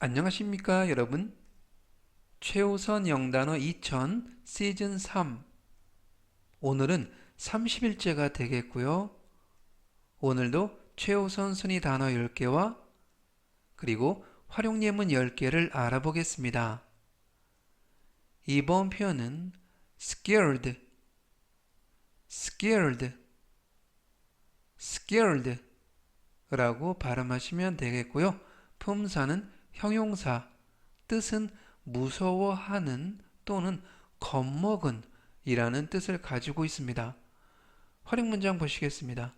안녕하십니까 여러분. 최우선 영단어 2000 시즌 3 오늘은 30일째가 되겠고요. 오늘도 최우선 순위 단어 10개와 그리고 활용 예문 10개를 알아보겠습니다. 이번 표현은 scared scared scared 라고 발음하시면 되겠고요. 품사는 형용사 뜻은 무서워하는 또는 겁먹은 이라는 뜻을 가지고 있습니다. 활용 문장 보시겠습니다.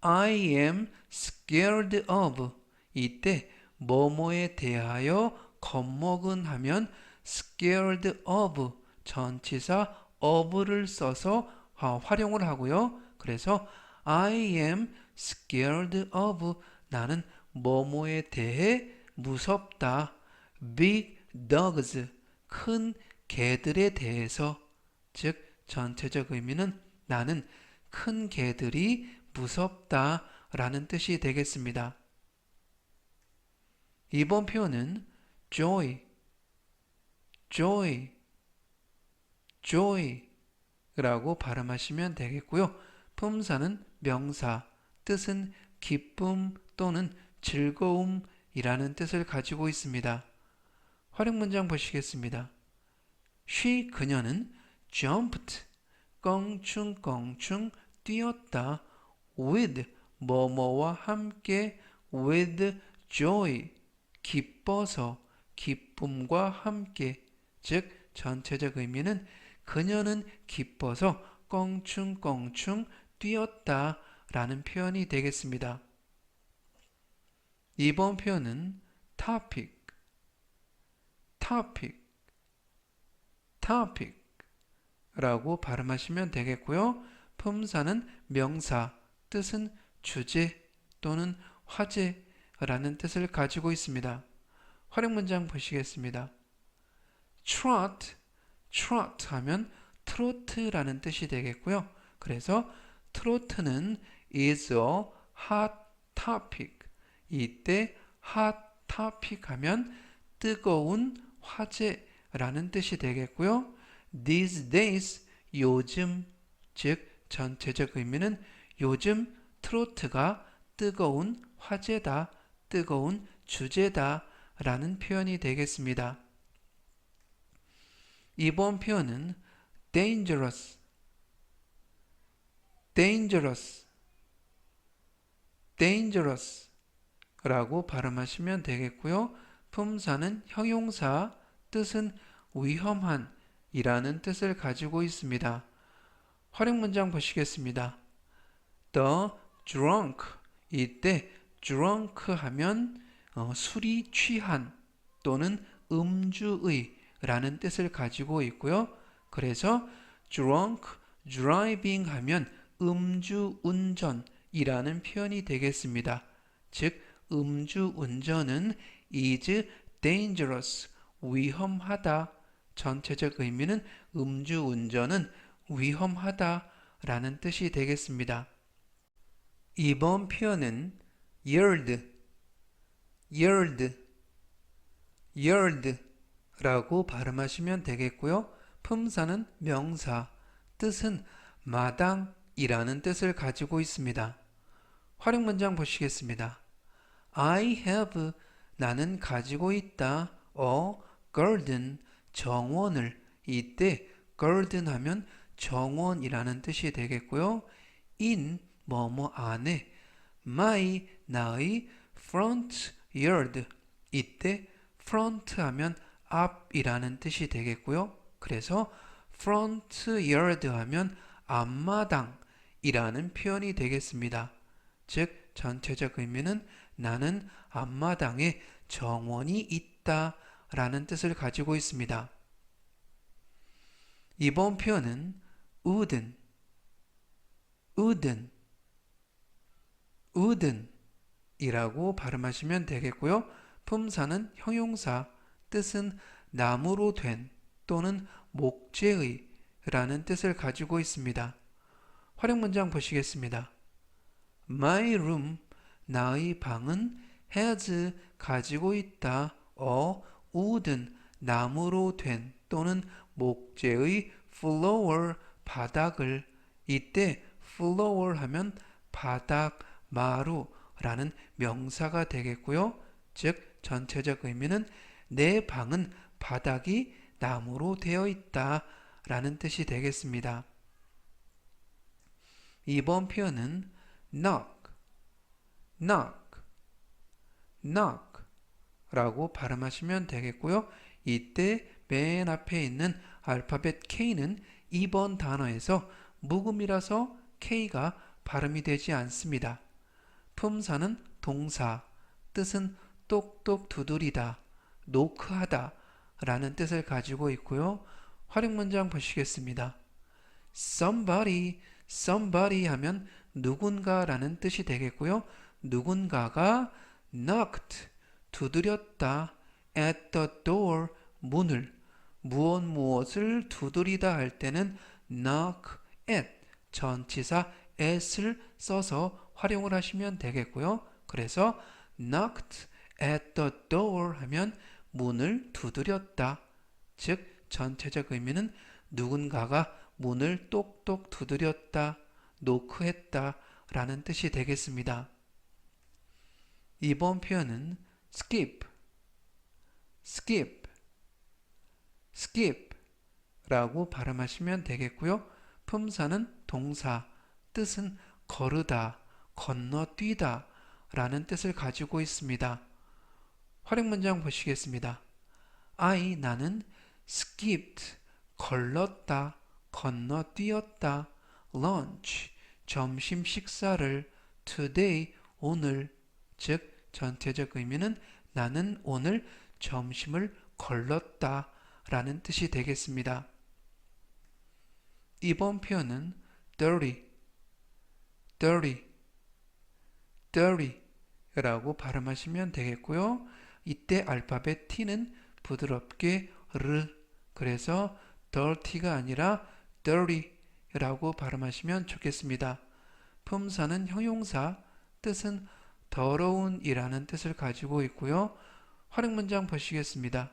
I am scared of 이때 뭐뭐에 대하여 겁먹은 하면 scared of 전치사 of를 써서 활용을 하고요. 그래서 I am scared of 나는 뭐뭐에 대해 무섭다. big dogs 큰 개들에 대해서 즉 전체적 의미는 나는 큰 개들이 무섭다 라는 뜻이 되겠습니다. 이번 표현은 joy, joy, joy 라고 발음하시면 되겠고요. 품사는 명사, 뜻은 기쁨 또는 즐거움 이라는 뜻을 가지고 있습니다. 활용 문장 보시겠습니다. she 그녀는 jumped 껑충껑충 뛰었다 with 뭐뭐와 함께 with joy 기뻐서 기쁨과 함께 즉 전체적 의미는 그녀는 기뻐서 껑충껑충 뛰었다 라는 표현이 되겠습니다. 이번 표현은 topic, topic, topic 라고 발음하시면 되겠고요. 품사는 명사, 뜻은 주제 또는 화제라는 뜻을 가지고 있습니다. 활용 문장 보시겠습니다. trot, trot 하면 트로트라는 뜻이 되겠고요. 그래서 트로트는 is a hot topic 이때 hot topic 하면 뜨거운 화제라는 뜻이 되겠고요. These days 요즘 즉 전체적 의미는 요즘 트로트가 뜨거운 화제다, 뜨거운 주제다 라는 표현이 되겠습니다. 이번 표현은 dangerous, dangerous, dangerous 라고 발음하시면 되겠고요. 품사는 형용사, 뜻은 위험한 이라는 뜻을 가지고 있습니다. 활용 문장 보시겠습니다. The drunk 이때 drunk 하면 어, 술이 취한 또는 음주의 라는 뜻을 가지고 있고요. 그래서 drunk driving 하면 음주 운전이라는 표현이 되겠습니다. 즉 음주 운전은 is dangerous, 위험하다. 전체적 의미는 음주 운전은 위험하다 라는 뜻이 되겠습니다. 이번 표현은 yearned, yearned, yearned 라고 발음하시면 되겠고요. 품사는 명사, 뜻은 마당이라는 뜻을 가지고 있습니다. 활용 문장 보시겠습니다. I have 나는 가지고 있다. 어 garden 정원을 이때 garden 하면 정원이라는 뜻이 되겠고요. in 뭐뭐 안에 my 나의 front yard 이때 front 하면 앞이라는 뜻이 되겠고요. 그래서 front yard 하면 앞마당이라는 표현이 되겠습니다. 즉 전체적 의미는 나는 앞마당에 정원이 있다 라는 뜻을 가지고 있습니다. 이번 표현은 우든, 우든, 우든 이라고 발음하시면 되겠고요. 품사는 형용사, 뜻은 나무로 된 또는 목재의 라는 뜻을 가지고 있습니다. 활용 문장 보시겠습니다. My room 나의 방은 has 가지고 있다. 어, 우든 나무로 된 또는 목재의 floor 바닥을 이때 floor 하면 바닥, 마루라는 명사가 되겠고요. 즉 전체적 의미는 내 방은 바닥이 나무로 되어 있다 라는 뜻이 되겠습니다. 이번 표현은 knock, knock, knock 라고 발음하시면 되겠고요. 이때 맨 앞에 있는 알파벳 K는 2번 단어에서 묵음이라서 K가 발음이 되지 않습니다. 품사는 동사, 뜻은 똑똑 두드리다, 노크하다 라는 뜻을 가지고 있고요. 활용 문장 보시겠습니다. somebody, somebody 하면 누군가라는 뜻이 되겠고요. 누군가가 knocked, 두드렸다, at the door, 문을, 무엇 무엇을 두드리다 할 때는 knock at, 전치사 at을 써서 활용을 하시면 되겠고요. 그래서 knocked at the door 하면 문을 두드렸다. 즉 전체적 의미는 누군가가 문을 똑똑 두드렸다, 노크했다 라는 뜻이 되겠습니다. 이번 표현은 skip, skip, skip 라고 발음하시면 되겠고요. 품사는 동사, 뜻은 거르다, 건너뛰다 라는 뜻을 가지고 있습니다. 활용 문장 보시겠습니다. I 나는 skipped 걸렀다 건너뛰었다 lunch 점심 식사를 today 오늘 즉 전체적 의미는 나는 오늘 점심을 걸렀다 라는 뜻이 되겠습니다. 이번 표현은 dirty dirty dirty 라고 발음하시면 되겠고요. 이때 알파벳 T는 부드럽게 르 그래서 dirty가 아니라 dirty라고 발음하시면 좋겠습니다. 품사는 형용사, 뜻은 더러운이라는 뜻을 가지고 있고요. 활용 문장 보시겠습니다.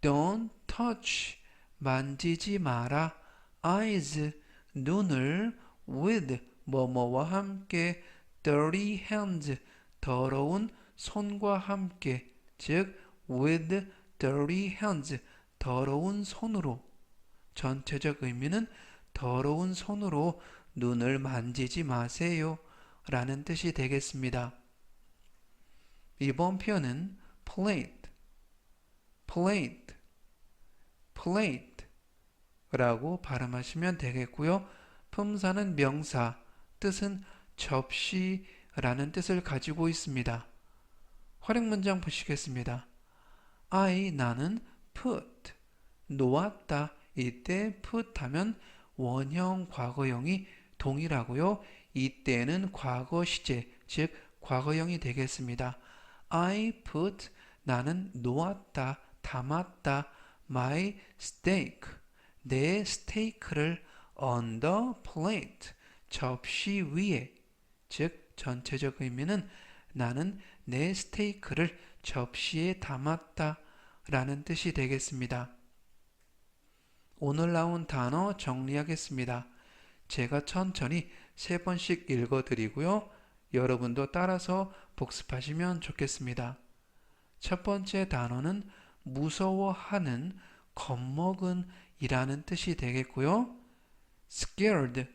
Don't touch, 만지지 마라. eyes, 눈을 with, 뭐뭐와 함께 dirty hands, 더러운 손과 함께 즉 with dirty hands 더러운 손으로 전체적 의미는 더러운 손으로 눈을 만지지 마세요 라는 뜻이 되겠습니다. 이번 표현은 plate, plate, plate 라고 발음하시면 되겠고요. 품사는 명사, 뜻은 접시라는 뜻을 가지고 있습니다. 활용 문장 보시겠습니다. I 나는 put 놓았다. 이때 put 하면 원형 과거형이 동일하고요. 이때는 과거 시제 즉 과거형이 되겠습니다. I put 나는 놓았다, 담았다. My steak 내 스테이크를 on the plate 접시 위에 즉 전체적 의미는 나는 내 스테이크를 접시에 담았다 라는 뜻이 되겠습니다. 오늘 나온 단어 정리하겠습니다. 제가 천천히 세 번씩 읽어드리고요. 여러분도 따라서 복습하시면 좋겠습니다. 첫 번째 단어는 무서워하는, 겁먹은 이라는 뜻이 되겠고요. scared,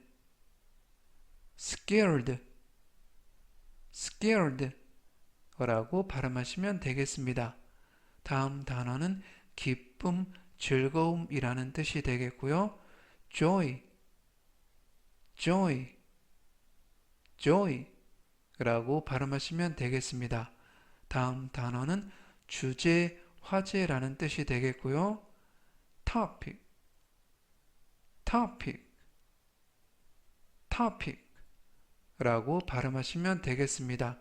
scared, scared 라고 발음하시면 되겠습니다. 다음 단어는 기쁨, 즐거움이라는 뜻이 되겠고요. joy, joy, joy 라고 발음하시면 되겠습니다. 다음 단어는 주제, 화제라는 뜻이 되겠고요. topic, topic, topic 라고 발음하시면 되겠습니다.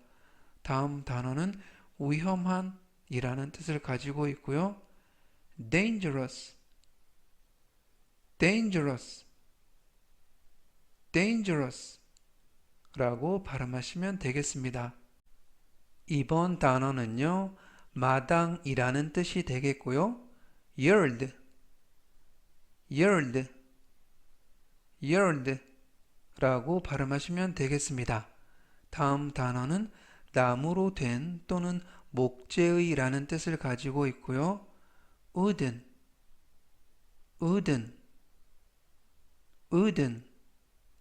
다음 단어는 위험한 이라는 뜻을 가지고 있고요. dangerous, dangerous, dangerous 라고 발음하시면 되겠습니다. 이번 단어는요, 마당이라는 뜻이 되겠고요. yard, yard, yard 라고 발음하시면 되겠습니다. 다음 단어는 나무로 된 또는 목재의 라는 뜻을 가지고 있고요. wooden, wooden, wooden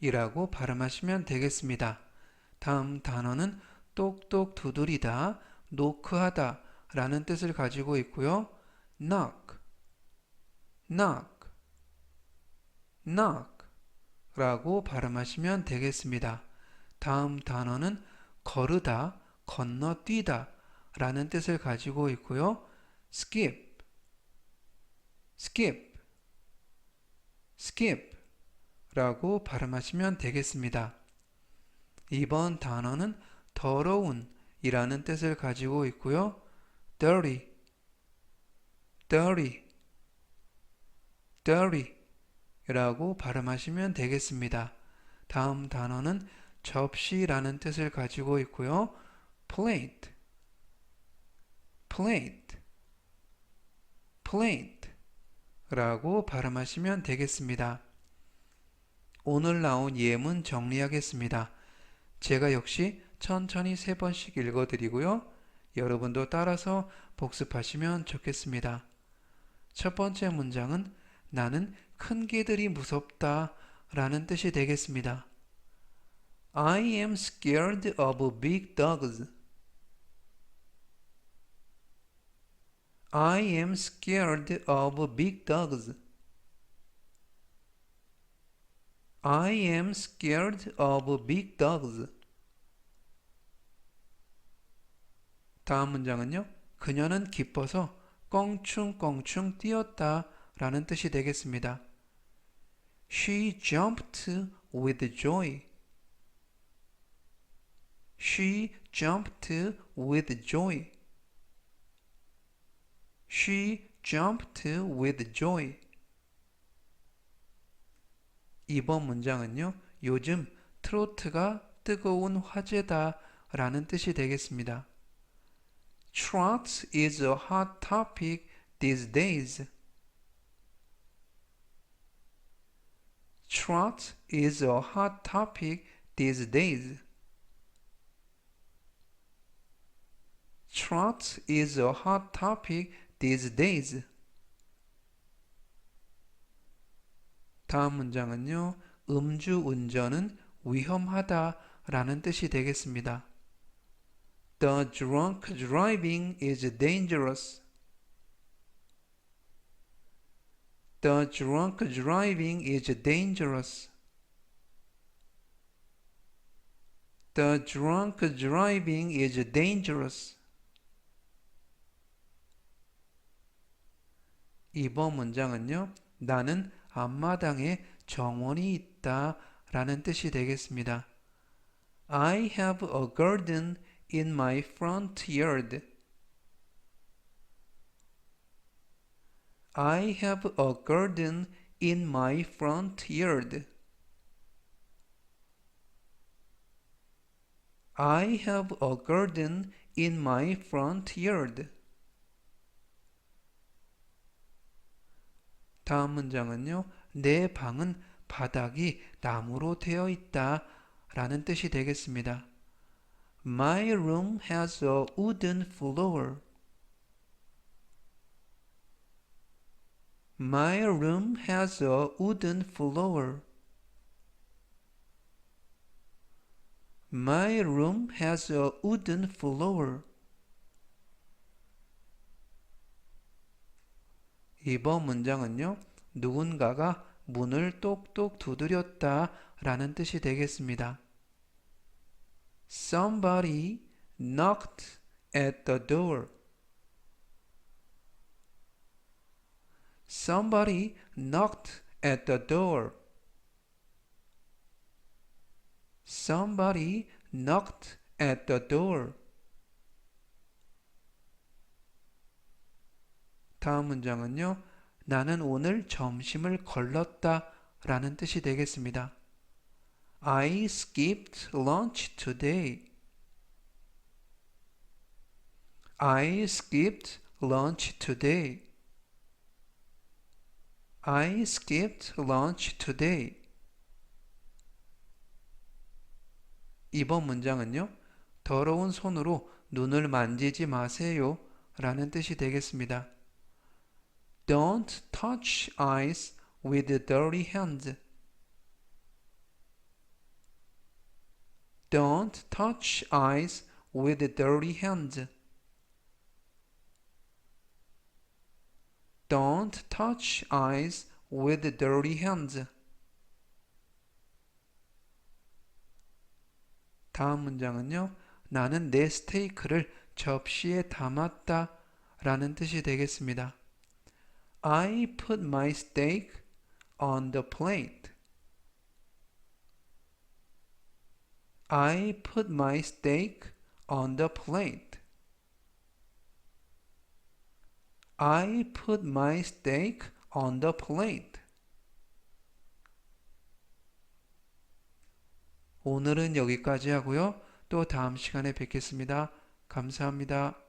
이라고 발음하시면 되겠습니다. 다음 단어는 똑똑 두드리다, 노크하다 라는 뜻을 가지고 있고요. knock, knock, knock 라고 발음하시면 되겠습니다. 다음 단어는 거르다, 건너뛰다 라는 뜻을 가지고 있고요. skip, skip, skip 라고 발음하시면 되겠습니다. 이번 단어는 더러운 이라는 뜻을 가지고 있고요. dirty, dirty, dirty 라고 발음하시면 되겠습니다. 다음 단어는 접시라는 뜻을 가지고 있고요. plate, plate, plate 라고 발음하시면 되겠습니다. 오늘 나온 예문 정리하겠습니다. 제가 역시 천천히 세 번씩 읽어드리고요. 여러분도 따라서 복습하시면 좋겠습니다. 첫 번째 문장은 나는 큰 개들이 무섭다 라는 뜻이 되겠습니다. I am scared of big dogs. I am scared of big dogs. I am scared of big dogs. 다음 문장은요. 그녀는 기뻐서 껑충껑충 뛰었다 라는 뜻이 되겠습니다. She jumped with joy. She jumped with joy. She jumped with joy. 이번 문장은요. 요즘 트로트가 뜨거운 화제다 라는 뜻이 되겠습니다. Trot is a hot topic these days. Trot is a hot topic these days. Trot is a hot topic these days. 다음 문장은요. 음주 운전은 위험하다 라는 뜻이 되겠습니다. The drunk driving is dangerous. The drunk driving is dangerous. The drunk driving is dangerous. 이번 문장은요. 나는 앞마당에 정원이 있다 라는 뜻이 되겠습니다. I have a garden in my front yard. I have a garden in my front yard. I have a garden in my front yard. 다음 문장은요. 내 방은 바닥이 나무로 되어 있다 라는 뜻이 되겠습니다. My room has a wooden floor. My room has a wooden floor. My room has a wooden floor. 이번 문장은요. 누군가가 문을 똑똑 두드렸다 라는 뜻이 되겠습니다. Somebody knocked at the door. Somebody knocked at the door. Somebody knocked at the door. 다음 문장은요. 나는 오늘 점심을 걸렀다 라는 뜻이 되겠습니다. I skipped lunch today. I skipped lunch today. I skipped lunch today. 이번 문장은요. 더러운 손으로 눈을 만지지 마세요. 라는 뜻이 되겠습니다. Don't touch eyes with dirty hands. Don't touch eyes with dirty hands. Don't touch eyes with dirty hands. 다음 문장은요. 나는 내 스테이크를 접시에 담았다 라는 뜻이 되겠습니다. I put my steak on the plate. I put my steak on the plate. I put my steak on the plate. 오늘은 여기까지 하고요. 또 다음 시간에 뵙겠습니다. 감사합니다.